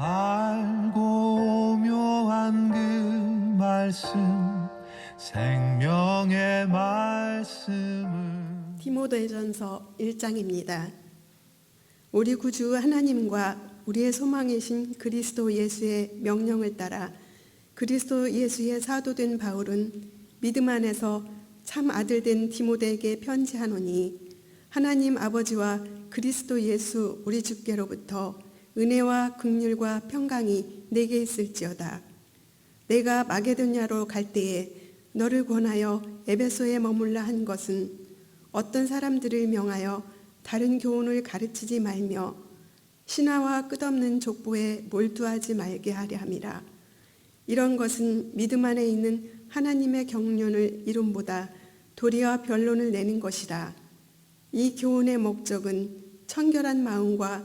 알고 묘한 그 말씀 생명의 말씀을 디모데전서 1장입니다. 우리 구주 하나님과 우리의 소망이신 그리스도 예수의 명령을 따라 그리스도 예수의 사도된 바울은 믿음 안에서 참 아들 된 디모데에게 편지하노니 하나님 아버지와 그리스도 예수 우리 주께로부터 은혜와 긍휼과 평강이 내게 있을지어다. 내가 마게도냐로 갈 때에 너를 권하여 에베소에 머물라 한 것은 어떤 사람들을 명하여 다른 교훈을 가르치지 말며 신화와 끝없는 족보에 몰두하지 말게 하려 함이라. 이런 것은 믿음 안에 있는 하나님의 경륜을 이룸보다 도리어 변론을 내는 것이라. 이 교훈의 목적은 청결한 마음과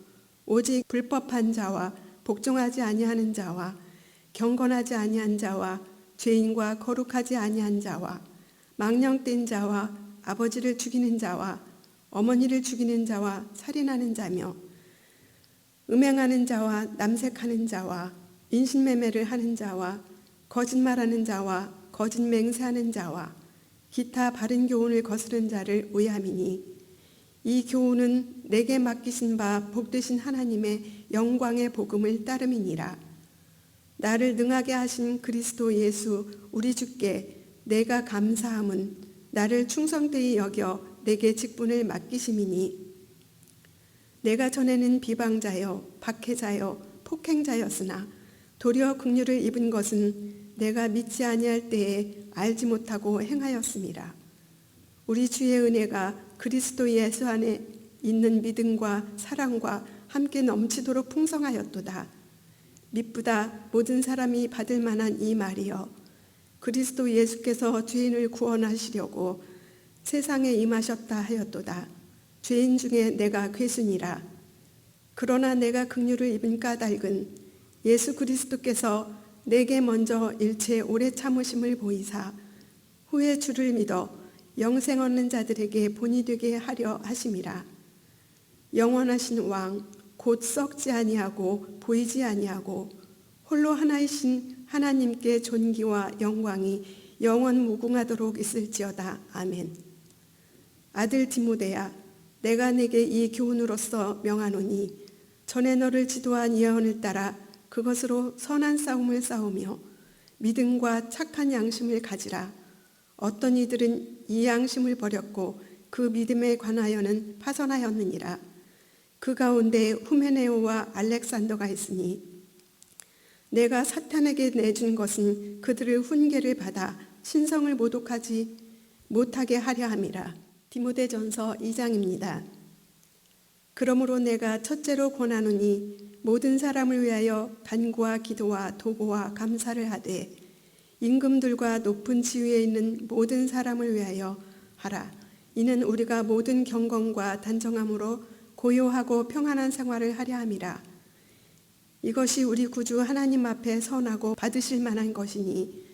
오직 불법한 자와 복종하지 아니하는 자와 경건하지 아니한 자와 죄인과 거룩하지 아니한 자와 망령된 자와 아버지를 죽이는 자와 어머니를 죽이는 자와 살인하는 자며 음행하는 자와 남색하는 자와 인신매매를 하는 자와 거짓말하는 자와 거짓 맹세하는 자와 기타 바른 교훈을 거스른 자를 오해함이니 이 교훈은 내게 맡기신 바 복되신 하나님의 영광의 복음을 따름이니라 나를 능하게 하신 그리스도 예수 우리 주께 내가 감사함은 나를 충성되이 여겨 내게 직분을 맡기심이니 내가 전에는 비방자여 박해자여 폭행자였으나 도리어 긍휼을 입은 것은 내가 믿지 아니할 때에 알지 못하고 행하였습니다. 우리 주의 은혜가 그리스도 예수 안에 있는 믿음과 사랑과 함께 넘치도록 풍성하였도다. 믿보다 모든 사람이 받을 만한 이 말이여 그리스도 예수께서 죄인을 구원하시려고 세상에 임하셨다 하였도다. 죄인 중에 내가 괴순이라. 그러나 내가 긍휼을 입은 까닭은 예수 그리스도께서 내게 먼저 일체 오래 참으심을 보이사 후에 주를 믿어 영생 얻는 자들에게 본이 되게 하려 하심이라. 영원하신 왕 곧 썩지 아니하고 보이지 아니하고 홀로 하나이신 하나님께 존귀와 영광이 영원 무궁하도록 있을지어다. 아멘. 아들 디모데야 내가 내게 이 교훈으로서 명하노니 전에 너를 지도한 예언을 따라 그것으로 선한 싸움을 싸우며 믿음과 착한 양심을 가지라. 어떤 이들은 이 양심을 버렸고 그 믿음에 관하여는 파선하였느니라. 그 가운데 후메네오와 알렉산더가 있으니 내가 사탄에게 내준 것은 그들을 훈계를 받아 신성을 모독하지 못하게 하려 함이라. 디모데전서 2장입니다. 그러므로 내가 첫째로 권하노니 모든 사람을 위하여 간구와 기도와 도고와 감사를 하되 임금들과 높은 지위에 있는 모든 사람을 위하여 하라. 이는 우리가 모든 경건과 단정함으로 고요하고 평안한 생활을 하려 함이라. 이것이 우리 구주 하나님 앞에 선하고 받으실 만한 것이니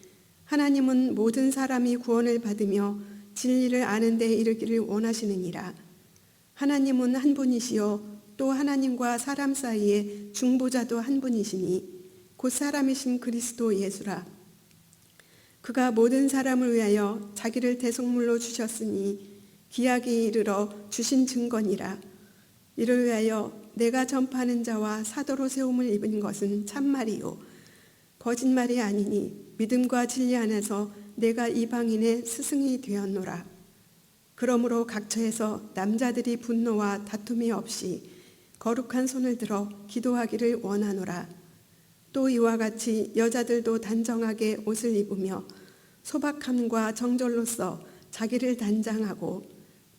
하나님은 모든 사람이 구원을 받으며 진리를 아는 데 이르기를 원하시느니라. 하나님은 한 분이시요 또 하나님과 사람 사이에 중보자도 한 분이시니 곧 사람이신 그리스도 예수라. 그가 모든 사람을 위하여 자기를 대속물로 주셨으니 기약이 이르러 주신 증거니라. 이를 위하여 내가 전파하는 자와 사도로 세움을 입은 것은 참말이요 거짓말이 아니니 믿음과 진리 안에서 내가 이방인의 스승이 되었노라. 그러므로 각처에서 남자들이 분노와 다툼이 없이 거룩한 손을 들어 기도하기를 원하노라. 또 이와 같이 여자들도 단정하게 옷을 입으며 소박함과 정절로서 자기를 단장하고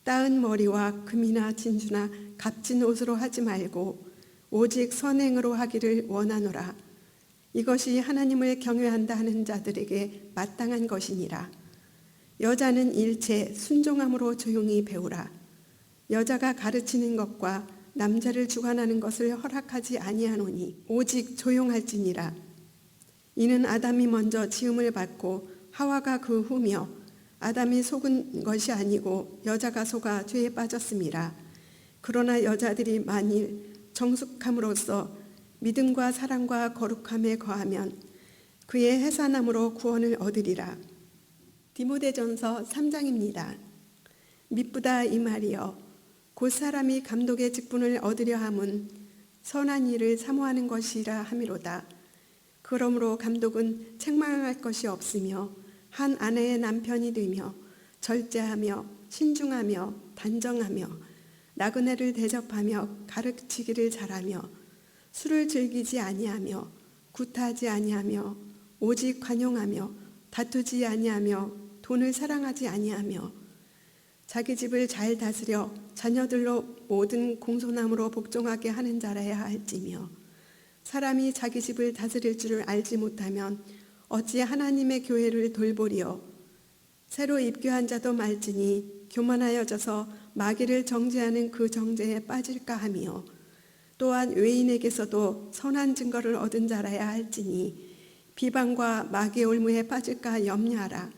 따은 머리와 금이나 진주나 값진 옷으로 하지 말고 오직 선행으로 하기를 원하노라. 이것이 하나님을 경외한다 하는 자들에게 마땅한 것이니라. 여자는 일체 순종함으로 조용히 배우라. 여자가 가르치는 것과 남자를 주관하는 것을 허락하지 아니하노니 오직 조용할지니라. 이는 아담이 먼저 지음을 받고 하와가 그 후며 아담이 속은 것이 아니고 여자가 속아 죄에 빠졌습니다. 그러나 여자들이 만일 정숙함으로써 믿음과 사랑과 거룩함에 거하면 그의 해산함으로 구원을 얻으리라. 디모데전서 3장입니다. 미쁘다 이 말이여 곧 사람이 감독의 직분을 얻으려 함은 선한 일을 사모하는 것이라 함이로다. 그러므로 감독은 책망할 것이 없으며 한 아내의 남편이 되며 절제하며 신중하며 단정하며 나그네를 대접하며 가르치기를 잘하며 술을 즐기지 아니하며 구타하지 아니하며 오직 관용하며 다투지 아니하며 돈을 사랑하지 아니하며 자기 집을 잘 다스려 자녀들로 모든 공손함으로 복종하게 하는 자라야 할지며 사람이 자기 집을 다스릴 줄을 알지 못하면 어찌 하나님의 교회를 돌보리요? 새로 입교한 자도 말지니 교만하여져서 마귀를 정죄하는 그 정죄에 빠질까 하며 또한 외인에게서도 선한 증거를 얻은 자라야 할지니 비방과 마귀의 올무에 빠질까 염려하라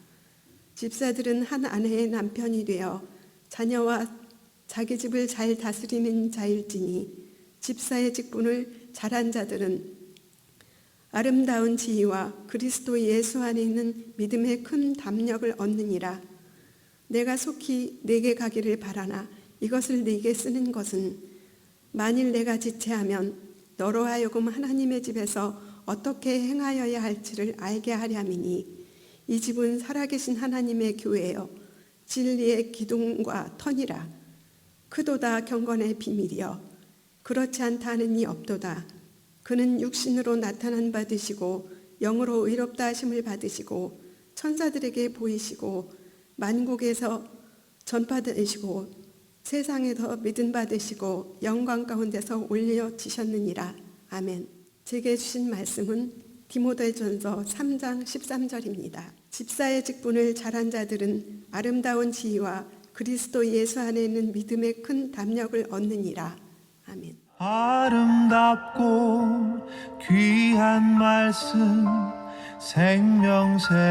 집사들은 한 아내의 남편이 되어 자녀와 자기 집을 잘 다스리는 자일지니 집사의 직분을 잘한 자들은 아름다운 지위와 그리스도 예수 안에 있는 믿음의 큰 담력을 얻느니라. 내가 속히 내게 가기를 바라나 이것을 네게 쓰는 것은 만일 내가 지체하면 너로 하여금 하나님의 집에서 어떻게 행하여야 할지를 알게 하려미니 이 집은 살아계신 하나님의 교회요. 진리의 기둥과 터니라. 크도다 경건의 비밀이여. 그렇지 않다는 이 없도다. 그는 육신으로 나타난 바 되시고 영으로 의롭다 하심을 받으시고 천사들에게 보이시고 만국에서 전파되시고 세상에 더 믿음 받으시고 영광 가운데서 올려지셨느니라. 아멘. 제게 주신 말씀은 디모데전서 3장 13절입니다. 집사의 직분을 잘한 자들은 아름다운 지위와 그리스도 예수 안에 있는 믿음의 큰 담력을 얻느니라. 아멘. 아름답고 귀한 말씀 생명샘이로다